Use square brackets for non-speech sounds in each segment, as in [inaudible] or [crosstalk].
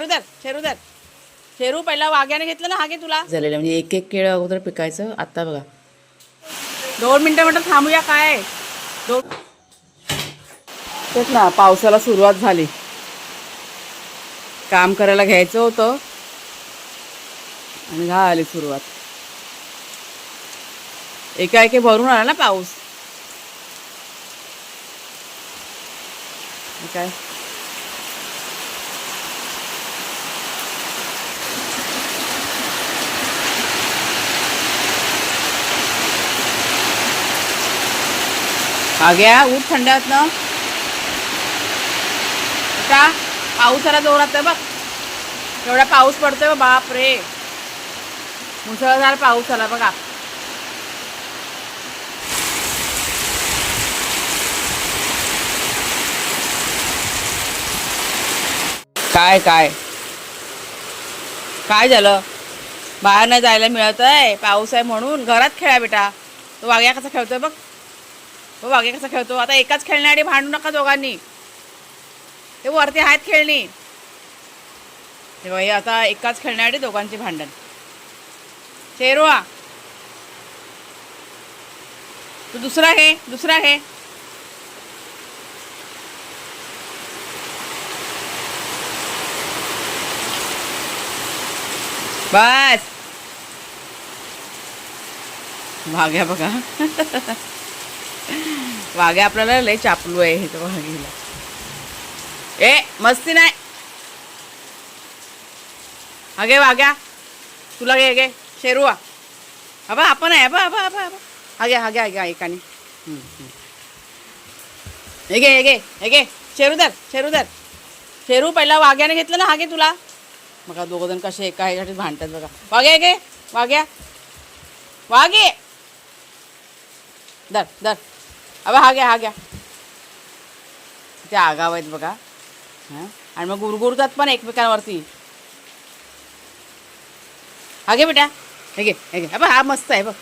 शेरूदर शेरूदर. शेरू पहिला वाघ्याने घेतलं ना हा घे तुला. झालेलं म्हणजे एक एक केळं अगोदर पिकायचं आत्ता बघा. दोन मिनटं म्हटलं थांबूया काय दोन तेच ना पावसाला सुरुवात झाली. काम करायला घ्यायचं होतं. आणि झाली सुरुवात. एकाएकी भरून आला ना पाऊस? काय? आग्या थंड थंडात ना का पाऊस आला जोरात आहे बघ. एवढा पाऊस पडतोय बाप रे मुसळधार पाऊस आला बघा. काय काय? काय झालं? बाहेर नाही जायला मिळत आहे पाऊस आहे म्हणून. घरात खेळा बेटा. तो वाघ्या कसा खेळतोय बघ. तो वाघ्या कसा खेळतो? आता एकाच खेळण्यासाठी भांडू नका दोघांनी. ते वरती आहेत खेळणी. तेव्हा हे आता एकाच खेळण्यासाठी दोघांचे भांडण. शेरवा तू दुसरा घे दुसरा घे बस. भाग्या बघा. [laughs] वाघ्या आपल्याला लय चापलू आहे हे वाघीला ए मस्ती नाही. अगे वाघ्या तुला गे गे शेरूआ अबा आपण आहे अबा अबा अबा अबा. अगे हा घ्या हे गे हे गे हे घे शेरूदर शेरूदर शेरू पहिला वाघ्याने घेतलं ना हा गे तुला. बघा दोघं जण कसे एका ह्याच्यासाठी भांडतात बघा. वाघ्या गे वाघ्या. वाघे. दर दर अबा हा घ्या हा घ्या. ते आगाव आहेत बघा. हां? आणि मग गुरगुरतात पण एकमेकांवरती. हा घे बेटा. हे घे हे घे. अबा हा मस्त आहे बघ.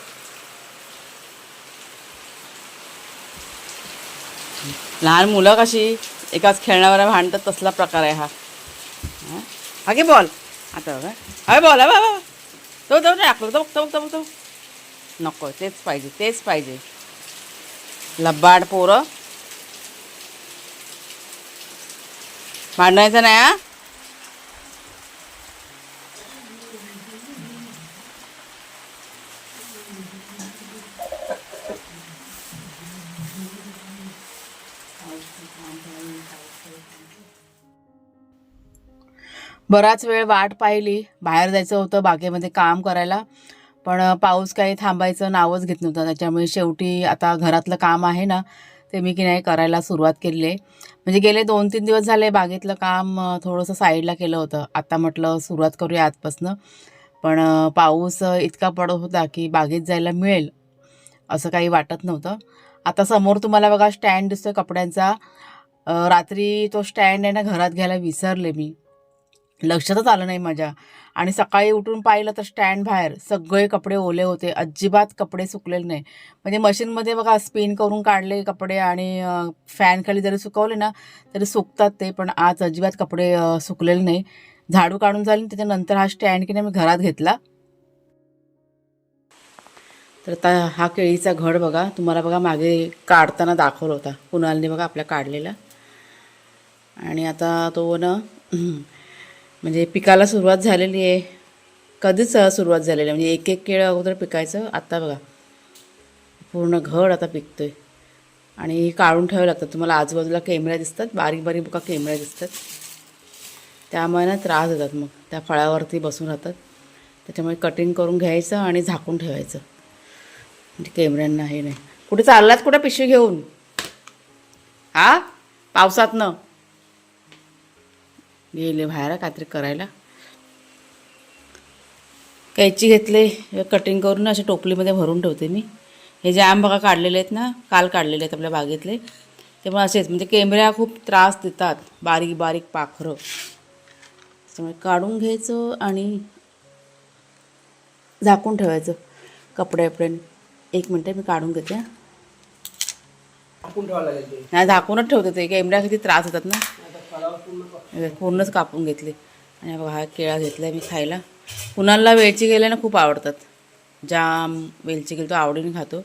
लहान मुलं कशी एकाच खेळण्यावर भांडतात तसला प्रकार आहे हा. हा? घे बॉल आता बघा. अरे बॉल अबा तो तो टाकलो. तो बघतो बघतो तो नको तेच पाहिजे तेच पाहिजे. लब्बाड पोरं. भांडायचं नाही हा? बराच वेळ वाट पाहिली. बाहेर जायचं होतं बागेमध्ये काम करायला. पण पाऊस काही थांबायचं नावच घेत नव्हतं. त्याच्यामुळे शेवटी आता घरातलं काम आहे ना ते मी की नाही करायला सुरुवात केली आहे म्हणजे गेले दोन तीन दिवस झाले बागेतलं काम थोडंसं साईडला केलं होतं. आता म्हटलं सुरुवात करूया आजपासनं. पण पाऊस इतका पडत होता की बागेत जायला मिळेल असं काही वाटत नव्हतं. आता समोर तुम्हाला बघा स्टँड दिसतोय कपड्यांचा. रात्री तो स्टँड आहे ना घरात घ्यायला विसरले मी. लक्षातच आलं नाही माझ्या. आणि सकाळी उठून पाहिलं तर स्टँड बाहेर. सगळे कपडे ओले होते. अजिबात कपडे सुकलेले नाही. म्हणजे मशीनमध्ये बघा स्पिन करून काढले कपडे आणि फॅनखाली जरी सुकवले ना तरी सुकतात ते पण आज अजिबात कपडे सुकलेले नाही. झाडू काढून झाले त्याच्यानंतर हा स्टँड की नाही मी घरात घेतला. तर आता हा केळीचा घड बघा. तुम्हाला बघा मागे काढताना दाखवला होता. कुणालने बघा आपल्या काढलेला. आणि आता तो ना म्हणजे पिकाला सुरुवात झालेली आहे. कधीच सुरुवात झालेली आहे म्हणजे एक एक केळं अगोदर पिकायचं आत्ता बघा. पूर्ण घड आता पिकतो आहे आणि काढून ठेवावं लागतं तुम्हाला आजूबाजूला कॅमेऱ्या दिसतात बारीक बारीक बघा कॅमेऱ्या दिसतात. त्यामुळे ना त्रास होतात मग. त्या फळावरती बसून राहतात. त्याच्यामुळे कटिंग करून घ्यायचं आणि झाकून ठेवायचं. म्हणजे कॅमेऱ्यांना हे नाही. कुठे चाललात? कुठे पिशवी घेऊन? हा पावसातनं. गेले बाहेर काहीतरी करायला. कैची घेतले कटिंग करून ना अशा टोपलीमध्ये भरून ठेवते मी. हे जे आंब बघा काढलेले आहेत ना काल काढलेले आहेत आपल्या बागेतले ते पण असेच. म्हणजे केंबऱ्या खूप त्रास देतात बारीक बारीक पाखरं. त्यामुळे काढून घ्यायचं आणि झाकून ठेवायचं. कपडे आपले एक मिनटं मी काढून घेते हा. टाकून ठेवावं लागेल ते नाही झाकूनच ठेवते ते. केंबऱ्या किती त्रास होतात ना. पूर्णच कापून घेतले. आणि हा बघा हा केळा घेतला मी खायला. कुणाला वेलची केल्या ना खूप आवडतात. जाम वेलची केली तो आवडीने खातो.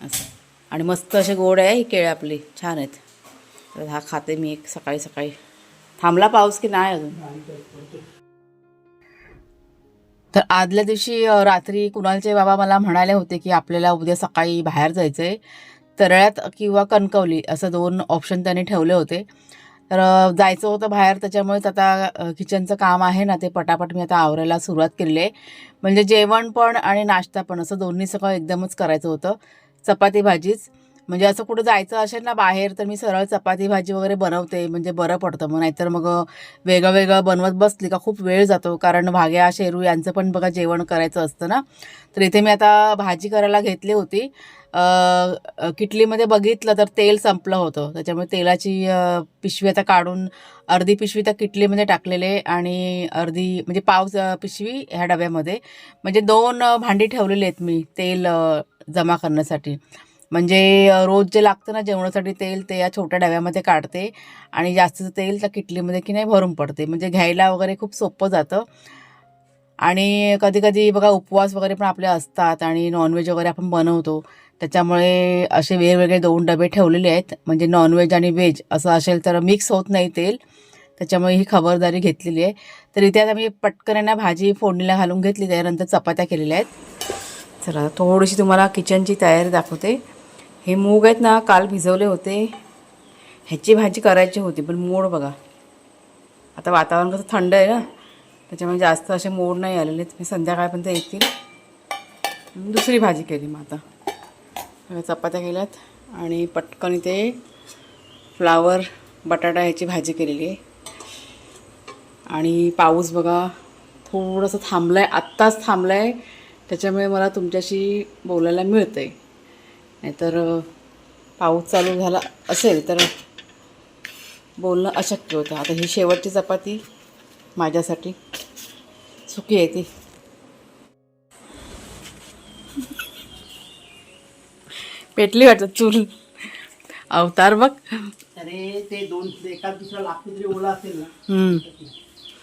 असं. आणि मस्त असे गोड आहे ही केळी आपली. छान आहेत. तर हा खाते मी एक सकाळी सकाळी. थांबला पाऊस की नाही अजून? तर आदल्या दिवशी रात्री कुणालचे बाबा मला म्हणाले होते की आपल्याला उद्या सकाळी बाहेर जायचं आहे तरळ्यात किंवा कणकवली असं दोन ऑप्शन त्यांनी ठेवले होते. तर जायचं होतं बाहेर त्याच्यामुळेच आता किचनचं काम आहे ना ते पटापट मी आता आवरायला सुरुवात केली आहे. म्हणजे जेवण पण आणि नाश्ता पण असं दोन्ही सगळं एकदमच करायचं होतं. चपाती भाजीच. म्हणजे असं कुठं जायचं असेल ना बाहेर तर मी सरळ चपाती भाजी वगैरे बनवते. म्हणजे बरं पडतं. मग नाहीतर मग वेगळं वेगळं बनवत बसली का खूप वेळ जातो. कारण भाग्या शेरू यांचं पण बघा जेवण करायचं असतं ना. तर इथे मी आता भाजी करायला घेतली होती. किटलीमध्ये बघितलं तर तेल संपलं होतं. त्याच्यामुळे तेलाची पिशवी आता काढून अर्धी पिशवी त्या किटलीमध्ये टाकलेले आणि अर्धी म्हणजे पाव पिशवी ह्या डब्यामध्ये. म्हणजे दोन भांडी ठेवलेली आहेत मी तेल जमा करण्यासाठी. म्हणजे रोज जे लागतं ना जेवणासाठी तेल ते या छोट्या डब्यामध्ये काढते आणि जास्तीचं तेल त्या किटलीमध्ये की नाही भरून पडते. म्हणजे घ्यायला वगैरे खूप सोपं जातं. आणि कधी कधी बघा उपवास वगैरे पण आपले असतात आणि नॉनव्हेज वगैरे आपण बनवतो. त्याच्यामुळे असे वेगवेगळे दोन डबे ठेवलेले आहेत. म्हणजे नॉनव्हेज आणि व्हेज असं असेल तर मिक्स होत नाही तेल. त्याच्यामुळे ही खबरदारी घेतलेली आहे. तर इथे आता मी पटकन ना भाजी फोडणीला घालून घेतली. त्यानंतर चपात्या केलेल्या आहेत. चला थोडीशी तुम्हाला किचनची तयारी दाखवते. हे मूग आहेत ना काल भिजवले होते. ह्याची भाजी करायची होती पण मोड बघा. आता वातावरण कसं थंड आहे ना त्याच्यामुळे जास्त असे मोड नाही आलेले मी संध्याकाळपर्यंत येतील. दुसरी भाजी केली मग आता. चपात्या केल्यात. आणि पटकन इथे फ्लावर बटाटा ह्याची भाजी केलेली आहे. आणि पाऊस बघा थोडंसं थांबलं आहे आत्ताच थांबलं आहे त्याच्यामुळे मला तुमच्याशी बोलायला मिळतं आहे नाहीतर पाऊस चालू झाला असेल तर बोलणं अशक्य होतं. आता ही शेवटची चपाती माझ्यासाठी. सुकी आहे ती. पेटली वाटतं चूल. अवतार बघ. अरे ते दोन एका दुसरा लाकूड जरी ओला असेल ना. हम्म.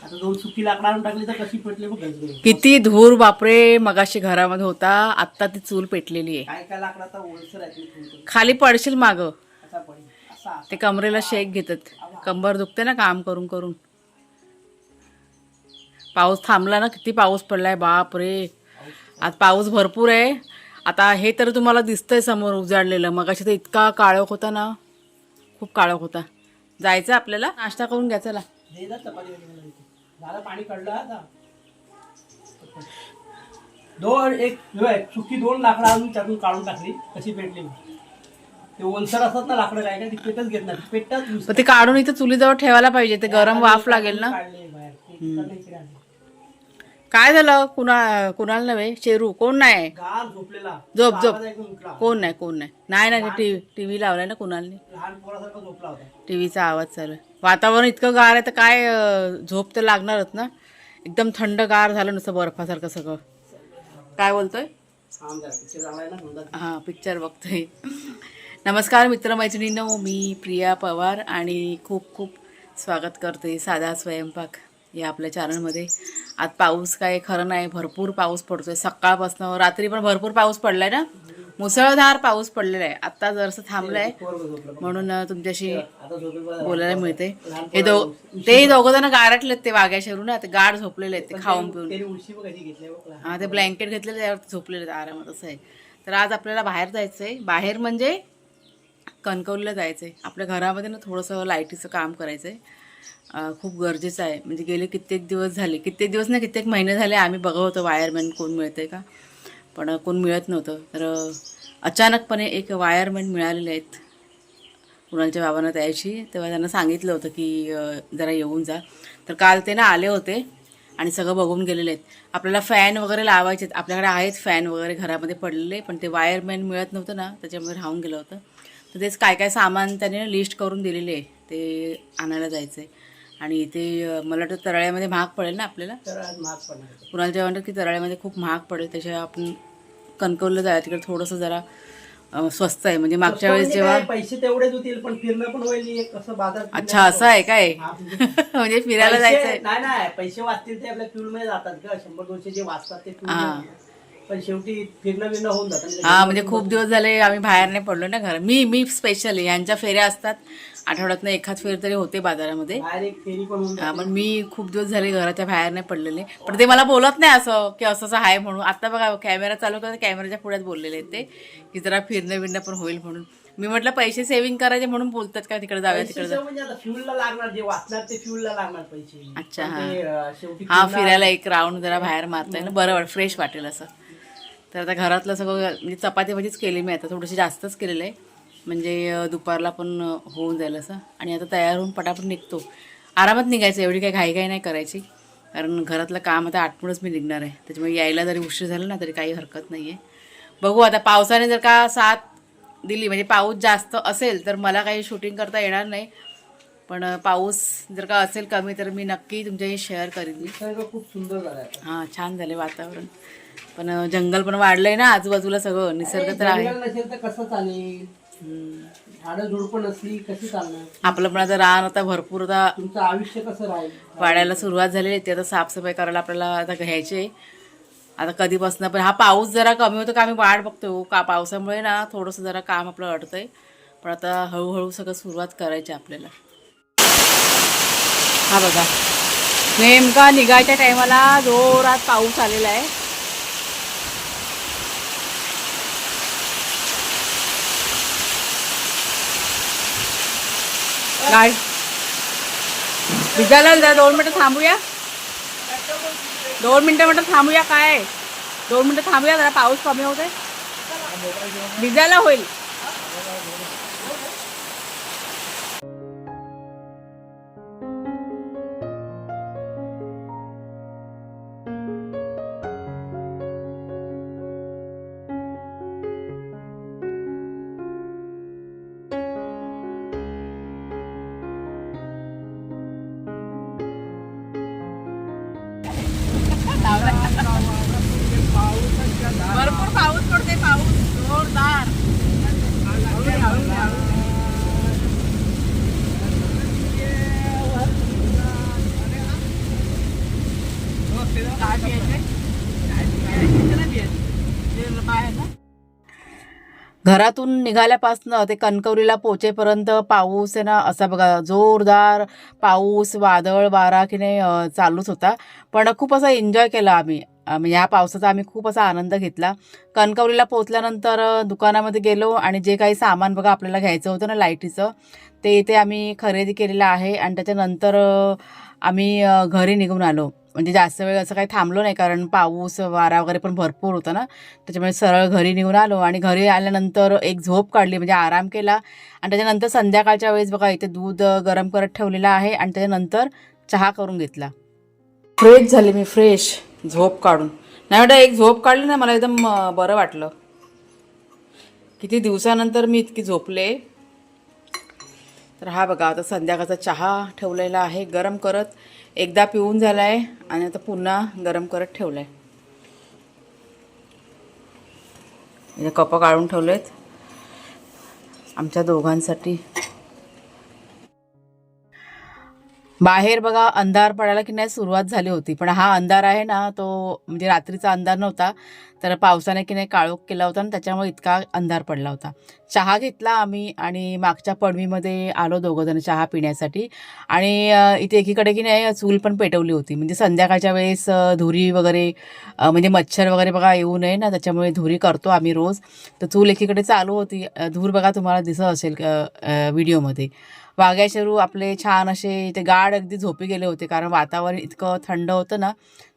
आता दोन सुकी लाकडं आणून टाकली तर कशी पटली. किती धूर बापरे मगाशी घरामध्ये होता आत्ता ती चूल पेटलेली आहे. काय काय ओलसर आहे. खाली पडशील माग. ते कमरेला शेक घेतात. कंबर दुखते ना काम करून करून. पाऊस थांबला ना किती पाऊस पडलाय बाप रे आज पाऊस भरपूर आहे. आता हे तर तुम्हाला दिसतंय समोर उजाडलेलं. मगाशी तर इतका काळोख होता ना. खूप काळोख होता. जायचं आपल्याला? नाश्ता करून घ्या चला. दे ना चपाती वगैरे मला इथे. झालं पाणी काढलं दोन एक सुकी दोन लाकडं आणून त्यातून काढून टाकली. कशी पेटली ते ओलसर असतात ना लाकडं काय काय ती पेटच घेत नाही ते काढून इथं चुलीजवळ ठेवायला पाहिजे. ते गरम वाफ लागेल ना. काय झालं? कुणा कुणाला नव्हे? शेरू कोण नाही? झोपलेला. झोप, झोप. आवाज ऐकून उठला. कोण नाही कोण नाही. नाही ना टी टी व्ही लावलाय ना कुणालने? लहान पोरासारखा झोपला होता. टी व्हीचा आवाज चालू आहे. वातावरण इतकं गार आहे तर काय अं, झोप तर लागणारच ना? एकदम थंड गार झालं नुसतं बर्फासारखं सगळं. काय बोलतोय? पिक्चर चाललाय ना समजा. हां पिक्चर बघतोय. नमस्कार मित्रमैत्रिणींनो मी प्रिया पवार आणि खूप खूप स्वागत करते साधा स्वयंपाक या आपल्या चॅनलमध्ये आज पाऊस काय खरं नाही भरपूर पाऊस पडतोय. सकाळपासून रात्री पण भरपूर पाऊस पडलाय ना? मुसळधार पाऊस पडलेला आहे. आत्ता जरसं थांबलंय. पोरगं झोपलं म्हणून तुमच्याशी बोलायला मिळते हे दो ते दोघं जण गारटलेत ते वाघ्या शरू ना ते गाढ झोपलेले आहेत ते खाऊन पिऊन. हा ते ब्लँकेट घेतलेलं त्यावर झोपलेले आहेत. आरामात असं आहे. तर आज आपल्याला बाहेर जायचं आहे बाहेर म्हणजे कणकवलीला जायचं आहे आपल्या घरामध्ये ना थोडंसं लाईटीचं काम करायचं आहे खूप गरजेचं आहे. म्हणजे गेले कित्येक दिवस झाले. कित्येक दिवस ना कित्येक महिने झाले आम्ही बघत होतो वायरमॅन कोण मिळतंय का? पण कोण मिळत नव्हतं. तर अचानकपणे एक वायरमॅन मिळालेले आहेत. कुणालच्या बाबांना द्यायची तेव्हा त्यांना सांगितलं होतं की जरा येऊन जा. तर काल ते ना आले होते आणि सगळं बघून गेलेले आहेत. आपल्याला फॅन वगैरे लावायचे आहेत. आपल्याकडे आहेत फॅन वगैरे घरामध्ये पडलेले पण ते वायरमॅन मिळत नव्हतं ना त्याच्यामुळे राहून गेलं होतं. तर तेच काय काय सामान त्याने लिस्ट करून दिलेले आहे. ते आणायला जायचं आहे आणि अं, मला वाटतं तराळ्यामध्ये महाग पडेल ना आपल्याला? तर आज महाग पडणार कुणाला जेव्हा म्हणतात की तराळ्यामध्ये खूप महाग पडेल त्याच्यामुळे आपण कणकवलीला जायला तिकडे थोडंसं जरा स्वस्त आहे. म्हणजे मागच्या वेळेस म्हणजे जेव्हा पैसे तेवढेच होतील पण फिरणं पण होईल एक असं बाजार अच्छा असं आहे काय? म्हणजे [laughs] म्हणजे फिरायला जायचंय. नाही नाही पैसे वाचतील ते आपल्या फ्युलमध्ये जातात का शंभर दोनशे जे वाचतात ते हा. पण शेवटी फिरणं बिरणं होऊन जातं हा म्हणजे खूप दिवस झाले आम्ही बाहेर नाही पडलो ना घर. मी मी स्पेशली यांच्या फेऱ्या असतात. आठवड्यातनं एखाद फेर तरी होते बाजारामध्ये. बाहेर एक फेरी पण मी खूप दिवस झाले घराच्या बाहेर नाही पडलेले. पण ते मला बोलत नाही असं की असं असं आहे म्हणून. आता बघा कॅमेरा चालू करता कॅमेऱ्याच्या पुढ्यात बोललेले आहेत ते की जरा फिरणं बिरणं पण होईल म्हणून. मी म्हटलं पैसे सेव्हिंग करायचे म्हणून बोलतात का? तिकडे जाऊया तिकडे म्हणजे आता फ्युलला लागणार जे वाचणार ते फ्युलला लागणार पैसे. अच्छा, हा. हा फिरायला एक राऊंड जरा बाहेर मारता येईल. बरं वाट फ्रेश वाटेल असं. तर आता घरातलं सगळं म्हणजे चपाती भाजीच केली मी आता थोडीशी जास्तच केलेलं आहे. म्हणजे दुपारला पण होऊन जाईल असं. आणि आता तयार होऊन पटापट निघतो. आरामात निघायचं एवढी काही घाई घाई नाही करायची. कारण घरातलं काम आता आटपूनच मी निघणार आहे. त्याच्यामुळे यायला जरी उशीर झाला ना तरी काही हरकत नाही आहे बघू आता पावसाने जर का साथ दिली म्हणजे पाऊस जास्त असेल तर मला काही शूटिंग करता येणार नाही. पण पाऊस जर का असेल कमी तर मी नक्की तुमच्याशी शेअर करीन. खूप सुंदर झालाय हां छान झाले वातावरण. पण जंगल पण वाढलंय ना आजूबाजूला सगळं. निसर्ग तर आहे. कसं चालेल. झाडं झुडपं नसली कशी चालणार? आपलं पण आता रान आता भरपूर आता तुमचं आयुष्य कसं राहील? वाढायला सुरुवात झालेली आहे ती आता साफसफाई करायला आपल्याला आता घ्यायची. आता कधीपासून पण हा पाऊस जरा कमी होतो का आम्ही वाट बघतो का पावसामुळे ना थोडंसं जरा काम आपलं अडतंय. पण आता हळूहळू सगळं सुरुवात करायची आपल्याला. हा बघा. नेमका निघायच्या टायमाला जोरात पाऊस आलेला आहे. काय भिजायला जरा दोन मिनटं थांबूया दोन मिनटं म्हटलं थांबूया काय दोन मिनटं थांबूया जरा पाऊस कमी होते भिजायला होईल भरपूर पाऊस पडते पाऊस जोरदार. बाहेर घरातून निघाल्यापासनं ते कणकवलीला पोचेपर्यंत पाऊस आहे ना असा बघा जोरदार पाऊस वादळ वारा की नाही चालूच होता. पण खूप असा एन्जॉय केला आम्ही. म्हणजे या पावसाचा आम्ही खूप असा आनंद घेतला. कणकवलीला पोचल्यानंतर दुकानामध्ये गेलो आणि जे काही सामान बघा आपल्याला घ्यायचं होतं ना लाईटीचं ते इथे आम्ही खरेदी केलेलं आहे. आणि त्याच्यानंतर आम्ही घरी निघून आलो. म्हणजे जास्त वेळ असं काही थांबलो नाही कारण पाऊस वारा वगैरे पण भरपूर होता ना. त्याच्यामुळे सरळ घरी निघून आलो आणि घरी आल्यानंतर एक झोप काढली म्हणजे आराम केला. आणि त्याच्यानंतर संध्याकाळच्या वेळेस बघा इथे दूध गरम करत ठेवलेलं आहे आणि त्याच्यानंतर चहा करून घेतला. फ्रेश झाले मी फ्रेश झोप काढून. नाही वाटत एक झोप काढली ना मला एकदम बरं वाटलं. किती दिवसानंतर मी इतकी झोपले. तर हा बघा आता संध्याकाळचा चहा ठेवलेला आहे गरम करत. एकदा पिऊन झाला आहे आणि आता पुन्हा गरम करत ठेवला आहे म्हणजे कप काढून ठेवलेत. आमच्या दोघांसाठी बाहेर बघा अंधार पडायला की नाही सुरुवात झाली होती. पण हा अंधार आहे ना तो म्हणजे रात्रीचा अंधार नव्हता. तर पावसाने की नाही काळोख केला होता आणि त्याच्यामुळे इतका अंधार पडला होता. चहा घेतला आम्ही आणि मागच्या पडवीमध्ये आलो दोघंजण चहा पिण्यासाठी. आणि इथे एकीकडे की नाही चूल पण पेटवली होती. म्हणजे संध्याकाळच्या वेळेस धुरी वगैरे म्हणजे मच्छर वगैरे बघा येऊ नये ना त्याच्यामुळे धुरी करतो आम्ही रोज. तर चूल एकीकडे चालू होती. धूर बघा तुम्हाला दिसत असेल व्हिडिओमध्ये. वाघ्याशरू आपले छान असे ते गाढ अगदी झोपी गेले होते कारण वातावरण इतकं थंड होतं ना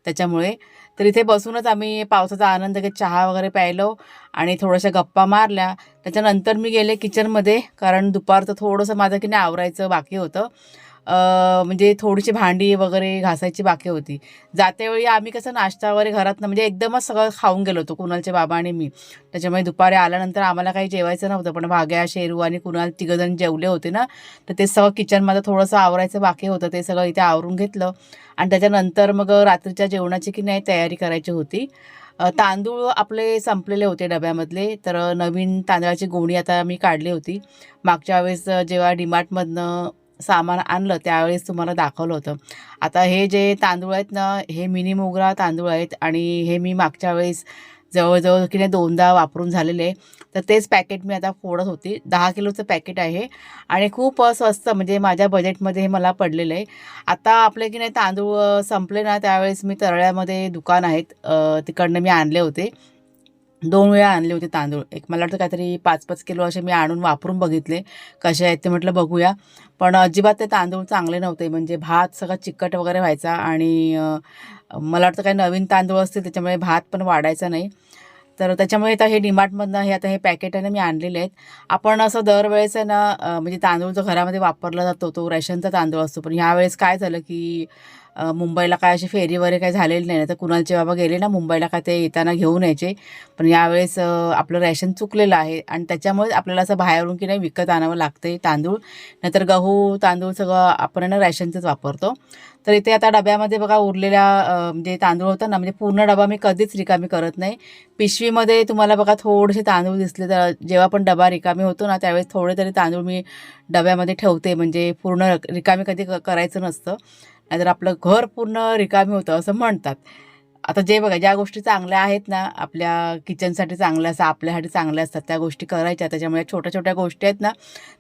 त्याच्यामुळे. तर इथे बसूनच आम्ही पावसाचा आनंद घेत चहा वगैरे प्यायलो आणि थोड्याशा गप्पा मारल्या. त्याच्यानंतर मी गेले किचनमध्ये कारण दुपारचं थोडंसं माझं की नाही आवरायचं बाकी होतं. म्हणजे थोडीशी भांडी वगैरे घासायची बाकी होती. जातेवेळी आम्ही कसं नाश्ता वगैरे घरातनं म्हणजे एकदमच सगळं खाऊन गेलो होतो कुणालचे बाबा आणि मी. त्याच्यामुळे दुपारी आल्यानंतर आम्हाला काही जेवायचं नव्हतं पण भाग्या शेरू आणि कुणाल तिघंजण जेवले होते ना तर ते सगळं किचनमध्ये थोडंसं आवरायचं बाकी होतं ते सगळं इथे आवरून घेतलं. आणि त्याच्यानंतर मग रात्रीच्या जेवणाची की नाही तयारी करायची होती. तांदूळ आपले संपलेले होते डब्यामधले तर नवीन तांदळाची गोणी आता मी काढली होती. मागच्या वेळेस जेव्हा डीमार्टमधनं सामान आणलं त्यावेळेस तुम्हाला दाखवलं होतं. आता हे जे तांदूळ आहेत ना हे मिनी मोगरा तांदूळ आहेत आणि हे मी मागच्या वेळेस जवळजवळ की नाही दोनदा वापरून झालेले आहे. तर तेच पॅकेट मी आता फोडत होती. दहा किलोचं पॅकेट आहे आणि खूप स्वस्त म्हणजे माझ्या बजेटमध्ये हे मला पडलेलं आहे. आता आपले की नाही तांदूळ संपले ना त्यावेळेस मी तरळ्यामध्ये दुकान आहेत तिकडनं मी आणले होते. दोन वेळा आणले होते तांदूळ. एक मला वाटतं काहीतरी पाच पाच किलो असे मी आणून वापरून बघितले. कसे आहेत ते म्हटलं बघूया. पण अजिबात ते तांदूळ चांगले नव्हते. म्हणजे भात सगळा चिकट वगैरे व्हायचा आणि मला वाटतं काही नवीन तांदूळ असतील त्याच्यामुळे भात पण वाढायचा नाही. तर त्याच्यामुळे आता हे डीमार्टमधनं हे आता हे पॅकेट आहे ना मी आणलेले आहेत. आपण असं दरवेळेस आहे ना म्हणजे तांदूळ जो घरामध्ये वापरला जातो तो रेशनचा तांदूळ असतो. पण ह्यावेळेस काय झालं की मुंबईला काय अशी फेरी वगैरे काही झालेली नाही. तर कुणालचे बाबा गेले ना मुंबईला काय ते येताना घेऊन यायचे. पण यावेळेस आपलं रॅशन चुकलेलं आहे. आणि त्याच्यामुळे आपल्याला असं बाहेरून की नाही विकत आणावं लागते तांदूळ. नाहीतर गहू तांदूळ सगळं आपण आहे ना रॅशनचंच वापरतो. तर इथे आता डब्यामध्ये बघा उरलेल्या म्हणजे तांदूळ होता ना म्हणजे पूर्ण डबा मी कधीच रिकामी करत नाही. पिशवीमध्ये तुम्हाला बघा थोडेसे तांदूळ दिसले तर जेव्हा पण डबा रिकामी होतो ना त्यावेळेस थोडे तरी तांदूळ मी डब्यामध्ये ठेवते. म्हणजे पूर्ण रिकामी कधी क- करायचं नसतं. नाहीतर आपलं घर पूर्ण रिकामी होतं असं म्हणतात. आता जे बघा ज्या गोष्टी चांगल्या आहेत ना आपल्या किचनसाठी चांगल्या असतात आपल्यासाठी चांगल्या असतात त्या गोष्टी करायच्या. त्याच्यामुळे छोट्या छोट्या गोष्टी आहेत ना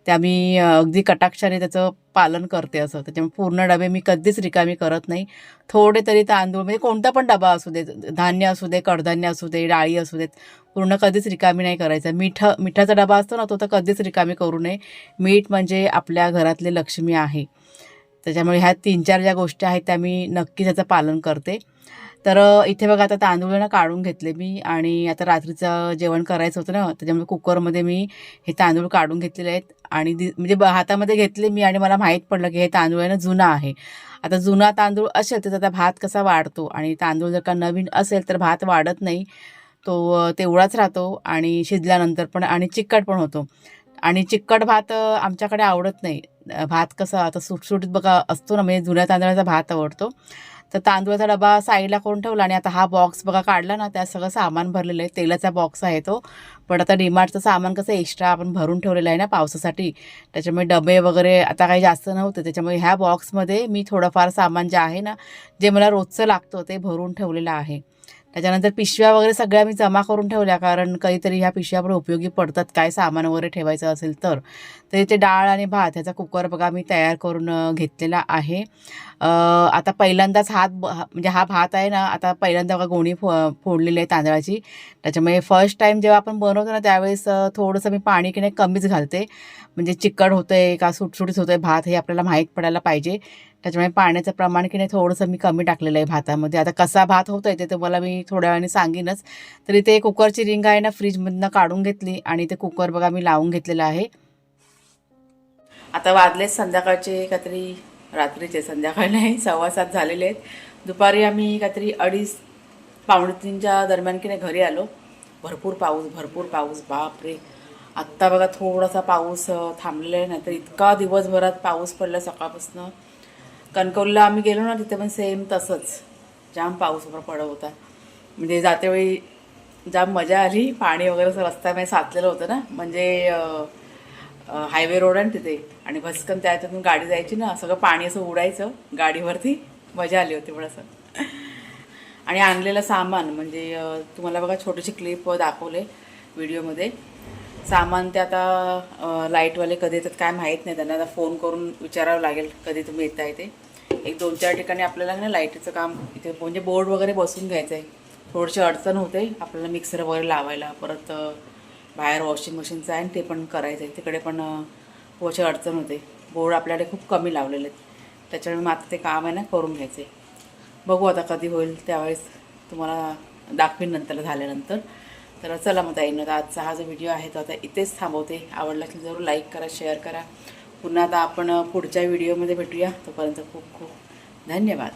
त्या मी अगदी कटाक्षाने त्याचं पालन करते असं. त्याच्यामुळे पूर्ण डबे मी कधीच रिकामी करत नाही. थोडे तरी तांदूळ म्हणजे कोणता पण डबा असू दे धान्य असू दे कडधान्य असू दे डाळी असू देत पूर्ण कधीच रिकामी नाही करायचा. मीठ मिठाचा डबा असतो ना तो तर कधीच रिकामी करू नये. मीठ म्हणजे आपल्या घरातली लक्ष्मी आहे. त्याच्यामुळे ह्या तीन चार ज्या गोष्टी आहेत त्या मी नक्की त्याचं पालन करते. तर इथे बघा आता तांदूळ ना काढून घेतले मी आणि आता रात्रीचं जेवण करायचं होतं ना त्याच्यामुळे कुकरमध्ये मी हे तांदूळ काढून घेतलेले आहेत आणि दि म्हणजे हातामध्ये घेतले मी आणि मला माहीत पडलं की हे तांदूळ आहे ना जुना आहे. आता जुना तांदूळ असेल तर त्याचा भात कसा वाढतो आणि तांदूळ जर का नवीन असेल तर भात वाढत नाही तो तेवढाच राहतो आणि शिजल्यानंतर पण आणि चिकट पण होतो. आणि चिकट भात आमच्याकडे आवडत नाही. भात कसा आता सुटसुटीत बघा असतो ना म्हणजे जुन्या तांदळाचा भात आवडतो. तर तांदूळाचा डबा साईडला करून ठेवला आणि आता हा बॉक्स बघा काढला ना त्यात सगळं सामान भरलेलं आहे. तेलाचा बॉक्स आहे तो. पण आता डीमार्टचं सामान कसं एक्स्ट्रा आपण भरून ठेवलेलं आहे ना पावसासाठी. त्याच्यामुळे डबे वगैरे आता काही जास्त नव्हते. त्याच्यामुळे ह्या बॉक्समध्ये मी थोडंफार सामान जे आहे ना जे मला रोजचं लागतं ते भरून ठेवलेलं आहे. त्याच्यानंतर पिशव्या वगैरे सगळ्या मी जमा करून ठेवल्या कारण कधीतरी ह्या पिशव्या पण उपयोगी पडतात काय सामान वगैरे ठेवायचं असेल तर. तर इथे डाळ आणि भात ह्याचा कुकर बघा मी तयार करून घेतलेला आहे. आता पहिल्यांदाच हात ब- हा- म्हणजे हा भात आहे ना आता पहिल्यांदा बघा गोणी फो फोडलेली आहे तांदळाची. त्याच्यामुळे फर्स्ट टाईम जेव्हा आपण बनवतो ना त्यावेळेस थोडंसं मी पाणी की नाही कमीच घालते. म्हणजे चिकट होतं आहे का सुटसुटीत होतं आहे भात हे आपल्याला माहीत पडायला पाहिजे. त्याच्यामुळे पाण्याचं प्रमाण की नाही थोडंसं मी कमी टाकलेलं आहे भातामध्ये. आता कसा भात होत आहे ते तुम्हाला मी थोड्या वेळाने सांगेनच. तरी ते कुकरची रिंग आहे ना फ्रीजमधनं काढून घेतली आणि ते कुकर बघा मी लावून घेतलेलं आहे. आता वाजले संध्याकाळचे काहीतरी रात्रीचे संध्याकाळ नाही सव्वा सात झालेले आहेत. दुपारी आम्ही काहीतरी अडीच पावणे तीनच्या दरम्यान की नाही घरी आलो. भरपूर पाऊस भरपूर पाऊस बापरे आत्ता बघा थोडासा पाऊस थांबलेला आहे नाहीतर इतका दिवसभरात पाऊस पडला सकाळपासून. कणकवलीला आम्ही गेलो ना तिथे पण सेम तसंच. जाम पाऊस वगैरे पडत होता. म्हणजे जातेवेळी जाम मजा आली. पाणी वगैरे असं रस्त्यामध्ये साचलेलं होतं ना. म्हणजे हायवे रोड आहे ना तिथे. आणि भस्कन त्याच्यातून गाडी जायची ना. सगळं पाणी असं उडायचं गाडीवरती. मजा आली होती पण असं. आणि आणलेलं सामान म्हणजे तुम्हाला बघा छोटीशी क्लिप दाखवले व्हिडिओमध्ये सामान ते आता लाईटवाले कधी येतात काय माहीत नाही. त्यांना आता फोन करून विचारावं लागेल कधी तुम्ही येत आहे ते. एक दोन चार ठिकाणी आपल्याला ना लाईटीचं काम इथे म्हणजे बोर्ड वगैरे बसून घ्यायचं आहे थोडीशी अडचण होते. आपल्याला मिक्सर वगैरे लावायला परत बाहेर वॉशिंग मशीनचं आहे आणि ते पण करायचं आहे तिकडे पण थोडीशी अडचण होते. बोर्ड आपल्याकडे खूप कमी लावलेले आहेत. त्याच्यामुळे मात्र ते काम आहे ना करून घ्यायचं आहे बघू आता कधी होईल त्यावेळेस. तुम्हाला दाखवीन नंतर झाल्यानंतर. तर चला मग ताईनं आजचा हा जो व्हिडिओ आहे तो आता इथेच थांबवते. आवडला की जरूर लाईक करा शेअर करा. पुन्हा आता आपण पुढच्या व्हिडिओमध्ये भेटूया. तोपर्यंत खूप खूप धन्यवाद.